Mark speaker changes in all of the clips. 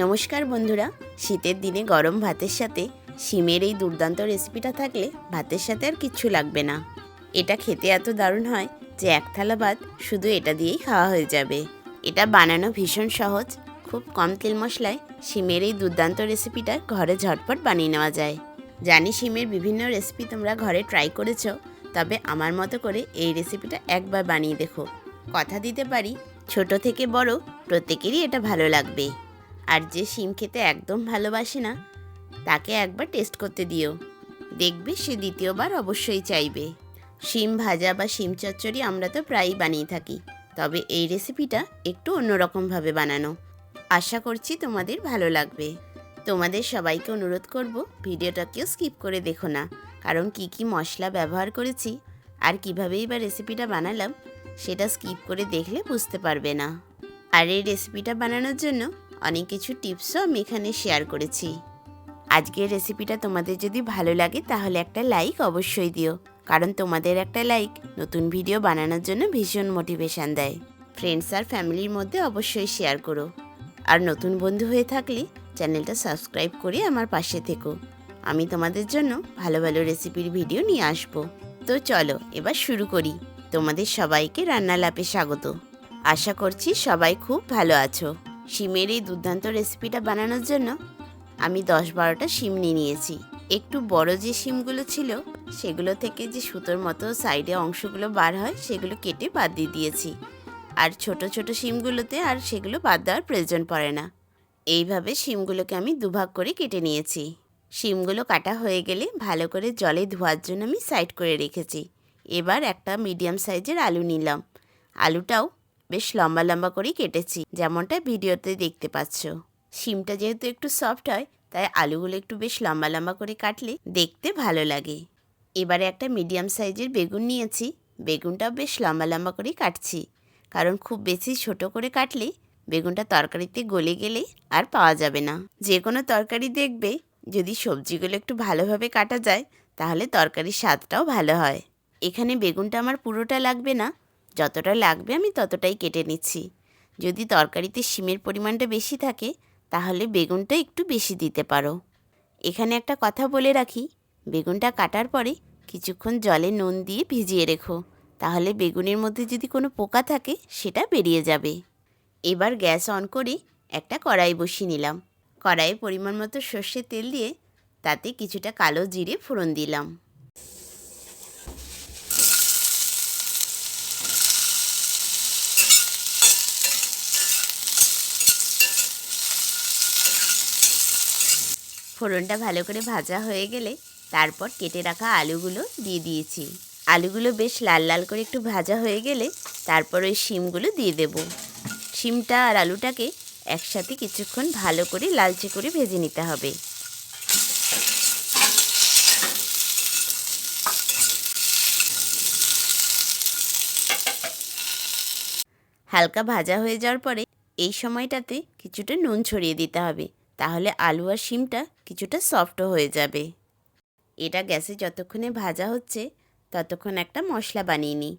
Speaker 1: নমস্কার বন্ধুরা, শীতের দিনে গরম ভাতের সাথে শিমের এই দুর্দান্ত রেসিপিটা থাকলে ভাতের সাথে আর কিচ্ছু লাগবে না। এটা খেতে এত দারুণ হয় যে এক থালা ভাত শুধু এটা দিয়েই খাওয়া হয়ে যাবে। এটা বানানো ভীষণ সহজ, খুব কম তেল মশলায় শিমের এই দুর্দান্ত রেসিপিটা ঘরে ঝটপট বানিয়ে নেওয়া যায়। জানি শিমের বিভিন্ন রেসিপি তোমরা ঘরে ট্রাই করেছ, তবে আমার মতো করে এই রেসিপিটা একবার বানিয়ে দেখো। কথা দিতে পারি, ছোট থেকে বড় প্রত্যেকেরই এটা ভালো লাগবে। আর যে শিম খেতে একদম ভালোবাসে না, তাকে একবার টেস্ট করতে দিও। দেখবে সে দ্বিতীয়বার অবশ্যই চাইবে। শিম ভাজা বা শিম চচ্চড়ি আমরা তো প্রায়ই বানিয়ে থাকি, তবে এই রেসিপিটা একটু অন্যরকমভাবে বানানো। আশা করছি তোমাদের ভালো লাগবে। তোমাদের সবাইকে অনুরোধ করব ভিডিওটাকেও স্কিপ করে দেখো না, কারণ কি কি মশলা ব্যবহার করেছি আর কীভাবেই বা রেসিপিটা বানালাম, সেটা স্কিপ করে দেখলে বুঝতে পারবে না। আর এই রেসিপিটা বানানোর জন্য অনেক কিছু টিপসও আমি এখানে শেয়ার করেছি। আজকের রেসিপিটা তোমাদের যদি ভালো লাগে তাহলে একটা লাইক অবশ্যই দিও, কারণ তোমাদের একটা লাইক নতুন ভিডিও বানানোর জন্য ভীষণ মোটিভেশন দেয়। ফ্রেন্ডস আর ফ্যামিলির মধ্যে অবশ্যই শেয়ার করো। আর নতুন বন্ধু হয়ে থাকলে চ্যানেলটা সাবস্ক্রাইব করে আমার পাশে থেকো। আমি তোমাদের জন্য ভালো ভালো রেসিপির ভিডিও নিয়ে আসব। তো চলো এবার শুরু করি। তোমাদের সবাইকে রান্না লাপে স্বাগত। আশা করছি সবাই খুব ভালো আছো। শিমের এই দুর্দান্ত রেসিপিটা বানানোর জন্য আমি দশ বারোটা শিম নিয়ে নিয়েছি। একটু বড় যে শিমগুলো ছিল, সেগুলো থেকে যে সুতোর মতো সাইডে অংশগুলো বার হয়, সেগুলো কেটে বাদ দিয়ে দিয়েছি। আর ছোট ছোট শিমগুলোতে আর সেগুলো বাদ দেওয়ার প্রয়োজন পড়ে না। এইভাবে শিমগুলোকে আমি দুভাগ করে কেটে নিয়েছি। শিমগুলো কাটা হয়ে গেলে ভালো করে জলে ধোয়ার জন্য আমি সাইড করে রেখেছি। এবার একটা মিডিয়াম সাইজের আলু নিলাম। আলুটাও বেশ লম্বা লম্বা করেই কেটেছি। যেমনটা ভিডিওতে দেখতে পাচ্ছ। শিমটা যেহেতু একটু সফট হয়, তাই আলুগুলো একটু বেশ লম্বা লম্বা করে কাটলে দেখতে ভালো লাগে। এবারে একটা মিডিয়াম সাইজের বেগুন নিয়েছি। বেগুনটাও বেশ লম্বা লম্বা করেই কাটছি। কারণ খুব বেশি ছোট করে কাটলে বেগুনটা তরকারিতে গলে গেলে আর পাওয়া যাবে না। যে কোনো তরকারি দেখবে, যদি সবজিগুলো একটু ভালোভাবে কাটা যায়, তাহলে তরকারির স্বাদটাও ভালো হয়। এখানে বেগুনটা আমার পুরোটা লাগবে না যতটা লাগবে আমি ততটাই কেটে নিচ্ছি। যদি তরকারিতে শিমের পরিমাণটা বেশি থাকে, তাহলে বেগুনটা একটু বেশি দিতে পারো। এখানে একটা কথা বলে রাখি, বেগুনটা কাটার পরে কিছুক্ষণ জলে নুন দিয়ে ভিজিয়ে রেখো, তাহলে বেগুনের মধ্যে যদি কোনো পোকা থাকে, সেটা বেরিয়ে যাবে। এবার গ্যাস অন করে একটা কড়াই বসিয়ে নিলাম। কড়াইয়ে পরিমাণ মতো সর্ষের তেল দিয়ে তাতে কিছুটা কালো জিরে ফোড়ন দিলাম। ফোড়নটা ভালো করে ভাজা হয়ে গেলে তারপর কেটে রাখা আলুগুলো দিয়ে দিয়েছি। আলুগুলো বেশ লাল লাল করে একটু ভাজা হয়ে গেলে তারপর ওই শিমগুলো দিয়ে দেব। শিমটা আর আলুটাকে একসাথে কিছুক্ষণ ভালো করে লালচে করে ভেজে নিতে হবে। হালকা ভাজা হয়ে যাওয়ার পরে এই সময়টাতে কিছুটা নুন ছড়িয়ে দিতে হবে। তাহলে আলু আর শিমটা কিছুটা সফটও হয়ে যাবে। এটা গ্যাসে যতক্ষণে ভাজা হচ্ছে, ততক্ষণ একটা মশলা বানিয়ে নিই।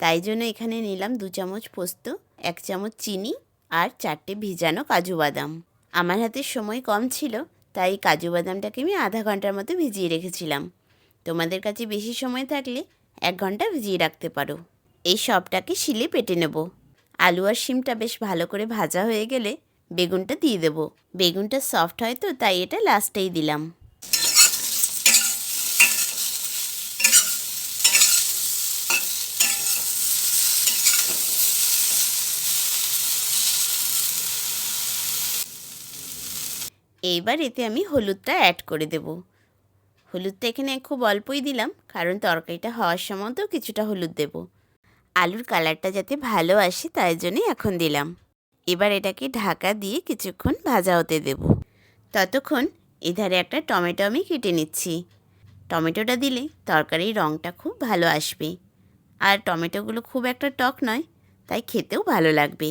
Speaker 1: তাই জন্য এখানে নিলাম দু চামচ পোস্ত, এক চামচ চিনি আর চারটে ভিজানো কাজু বাদাম। আমার হাতে সময় কম ছিল, তাই কাজু বাদামটাকে আমি আধা ঘণ্টার মতো ভিজিয়ে রেখেছিলাম। তোমাদের কাছে বেশি সময় থাকলে এক ঘণ্টা ভিজিয়ে রাখতে পারো। এই সবটাকে শিলে পেটে নেব। আলু আর শিমটা বেশ ভালো করে ভাজা হয়ে গেলে বেগুনটা দিয়ে দেবো। বেগুনটা সফট হয় তো, তাই এটা লাস্টেই দিলাম। এইবার এতে আমি হলুদটা অ্যাড করে দেব। হলুদটা এখানে খুব অল্পই দিলাম, কারণ তরকারিটা হওয়ার সময় তো কিছুটা হলুদ দেব। আলুর কালারটা যাতে ভালো আসে, তাই জন্যই এখন দিলাম। এবার এটাকে ঢাকা দিয়ে কিছুক্ষণ ভাজা হতে দেব। ততক্ষণ এধারে একটা টমেটো আমি কেটে নিচ্ছি। টমেটোটা দিলে তরকারির রঙটা খুব ভালো আসবে। আর টমেটোগুলো খুব একটা টক নয়, তাই খেতেও ভালো লাগবে।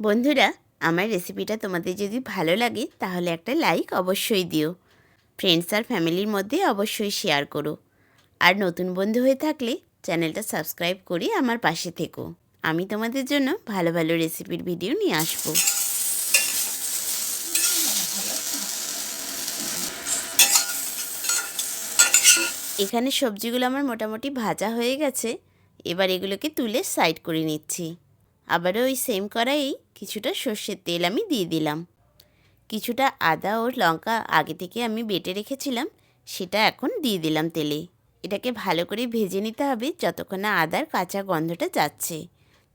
Speaker 1: বন্ধুরা, আমার রেসিপিটা তোমাদের যদি ভালো লাগে, তাহলে একটা লাইক অবশ্যই দিও। ফ্রেন্ডস আর ফ্যামিলির মধ্যে অবশ্যই শেয়ার করো। আর নতুন বন্ধু হয়ে থাকলে চ্যানেলটা সাবস্ক্রাইব করে আমার পাশে থেকো। আমি তোমাদের জন্য ভালো ভালো রেসিপির ভিডিও নিয়ে আসব। এখানে সবজিগুলো আমার মোটামুটি ভাজা হয়ে গেছে। এবার এগুলোকে তুলে সাইড করে নিচ্ছি। আবারও ওই সেম কড়াইয়েই কিছুটা সর্ষের তেল আমি দিয়ে দিলাম। কিছুটা আদা ও লঙ্কা আগে থেকে আমি বেটে রেখেছিলাম, সেটা এখন দিয়ে দিলাম তেলে। এটাকে ভালো করে ভেজে নিতে হবে যতক্ষণ না আদার কাঁচা গন্ধটা যাচ্ছে।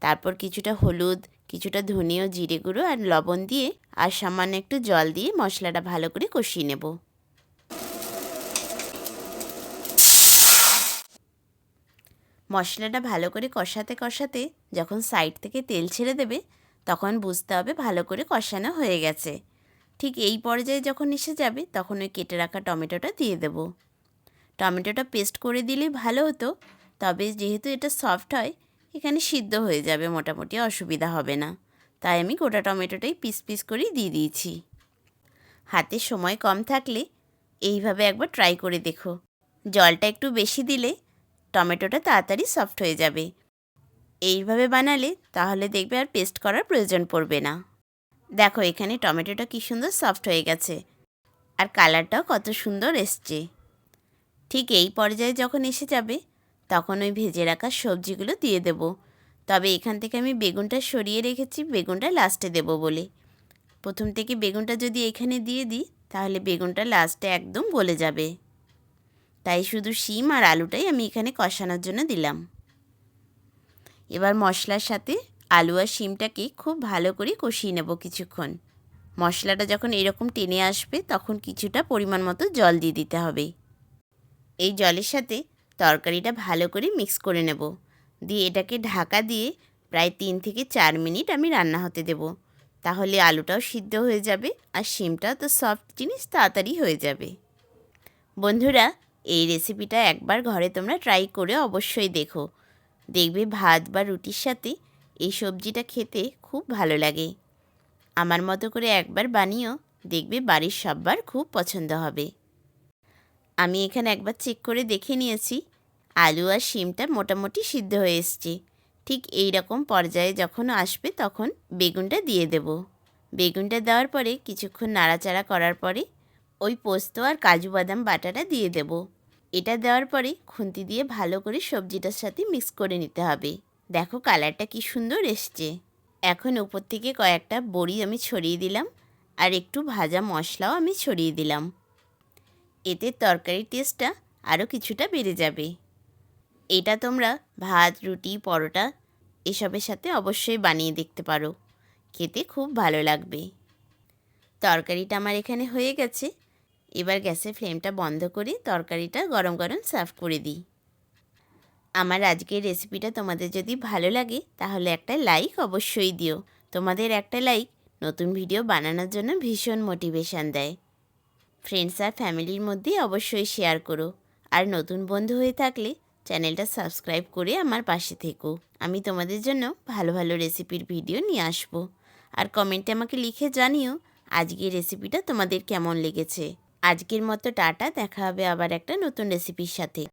Speaker 1: তারপর কিছুটা হলুদ, কিছুটা ধনে ও জিরে গুঁড়ো আর লবণ দিয়ে আর সামান্য একটু জল দিয়ে মশলাটা ভালো করে কষিয়ে নেব। মশলাটা ভালো করে কষাতে কষাতে যখন সাইড থেকে তেল ছেড়ে দেবে, তখন বুঝতে হবে ভালো করে কষানো হয়ে গেছে। ঠিক এই পর্যায়ে যখন এসে যাবে, তখন ওই কেটে রাখা টমেটোটা দিয়ে দেব। টমেটোটা পেস্ট করে দিলে ভালো হতো, তবে যেহেতু এটা সফট হয় এখানে সিদ্ধ হয়ে যাবে, মোটামুটি অসুবিধা হবে না। তাই আমি গোটা টমেটোটাই পিস পিস করেই দিয়ে দিয়েছি। হাতে সময় কম থাকলে এইভাবে একবার ট্রাই করে দেখো। জলটা একটু বেশি দিলে টমেটোটা তাড়াতাড়ি সফট হয়ে যাবে। এইভাবে বানালে তাহলে দেখবে আর পেস্ট করার প্রয়োজন পড়বে না। দেখো এখানে টমেটোটা কী সুন্দর সফট হয়ে গেছে আর কালারটাও কত সুন্দর এসছে। ঠিক এই পর্যায়ে যখন এসে যাবে তখন ওই ভেজে রাখা সবজিগুলো দিয়ে দেব। তবে এখান থেকে আমি বেগুনটা সরিয়ে রেখেছি, বেগুনটা লাস্টে দেব বলে। প্রথম থেকে বেগুনটা যদি এখানে দিয়ে দিই, তাহলে বেগুনটা লাস্টে একদম গলে যাবে। তাই শুধু শিম আর আলুটাই আমি এখানে কষানোর জন্য দিলাম। এবার মশলার সাথে আলু আর শিমটাকে খুব ভালো করে কষিয়ে নেব কিছুক্ষণ। মশলাটা যখন এরকম টেনে আসবে, তখন কিছুটা পরিমাণ মতো জল দিয়ে দিতে হবে। এই জলের সাথে তরকারিটা ভালো করে মিক্স করে নেব। দিয়ে এটাকে ঢাকা দিয়ে প্রায় তিন থেকে চার মিনিট আমি রান্না হতে দেব। তাহলে আলুটাও সিদ্ধ হয়ে যাবে আর শিমটাও তো সফট জিনিস তাড়াতাড়ি হয়ে যাবে। বন্ধুরা, এই রেসিপিটা একবার ঘরে তোমরা ট্রাই করে অবশ্যই দেখো। দেখবে ভাত বা রুটির সাথে এই সবজিটা খেতে খুব ভালো লাগে। আমার মতো করে একবার বানিয়েও দেখবে বাড়ির সববার খুব পছন্দ হবে। আমি এখানে একবার চেক করে দেখে নিয়েছি। আলু আর শিমটা মোটামুটি সিদ্ধ হয়ে এসছে। ঠিক এই রকম পর্যায়ে যখন আসবে তখন বেগুনটা দিয়ে দেব। বেগুনটা দেওয়ার পরে কিছুক্ষণ নাড়াচাড়া করার পরে ওই পোস্ত আর কাজু বাদাম বাটাটা দিয়ে দেব। এটা দেওয়ার পরে খুন্তি দিয়ে ভালো করে সবজিটার সাথে মিক্স করে নিতে হবে। দেখো কালারটা কি সুন্দর এসছে। এখন উপর থেকে কয়েকটা বড়ি আমি ছড়িয়ে দিলাম আর একটু ভাজা মশলাও আমি ছড়িয়ে দিলাম। এতে তরকারির টেস্টটা আরও কিছুটা বেড়ে যাবে। এটা তোমরা ভাত, রুটি, পরোটা এসবের সাথে অবশ্যই বানিয়ে দেখতে পারো। খেতে খুব ভালো লাগবে। তরকারিটা আমার এখানে হয়ে গেছে। এবার গ্যাসের ফ্লেমটা বন্ধ করে তরকারিটা গরম গরম সার্ভ করে দিই। আমার আজকের রেসিপিটা তোমাদের যদি ভালো লাগে, তাহলে একটা লাইক অবশ্যই দিও। তোমাদের একটা লাইক নতুন ভিডিও বানানোর জন্য ভীষণ মোটিভেশান দেয়। ফ্রেন্ডস আর ফ্যামিলির মধ্যে অবশ্যই শেয়ার করো। আর নতুন বন্ধু হয়ে থাকলে চ্যানেলটা সাবস্ক্রাইব করে আমার পাশে থেকো। আমি তোমাদের জন্য ভালো ভালো রেসিপির ভিডিও নিয়ে আসব। আর কমেন্টে আমাকে লিখে জানিও আজকের রেসিপিটা তোমাদের কেমন লেগেছে। আজকের মতো টাটা, দেখা হবে আবার একটা নতুন রেসিপির সাথে।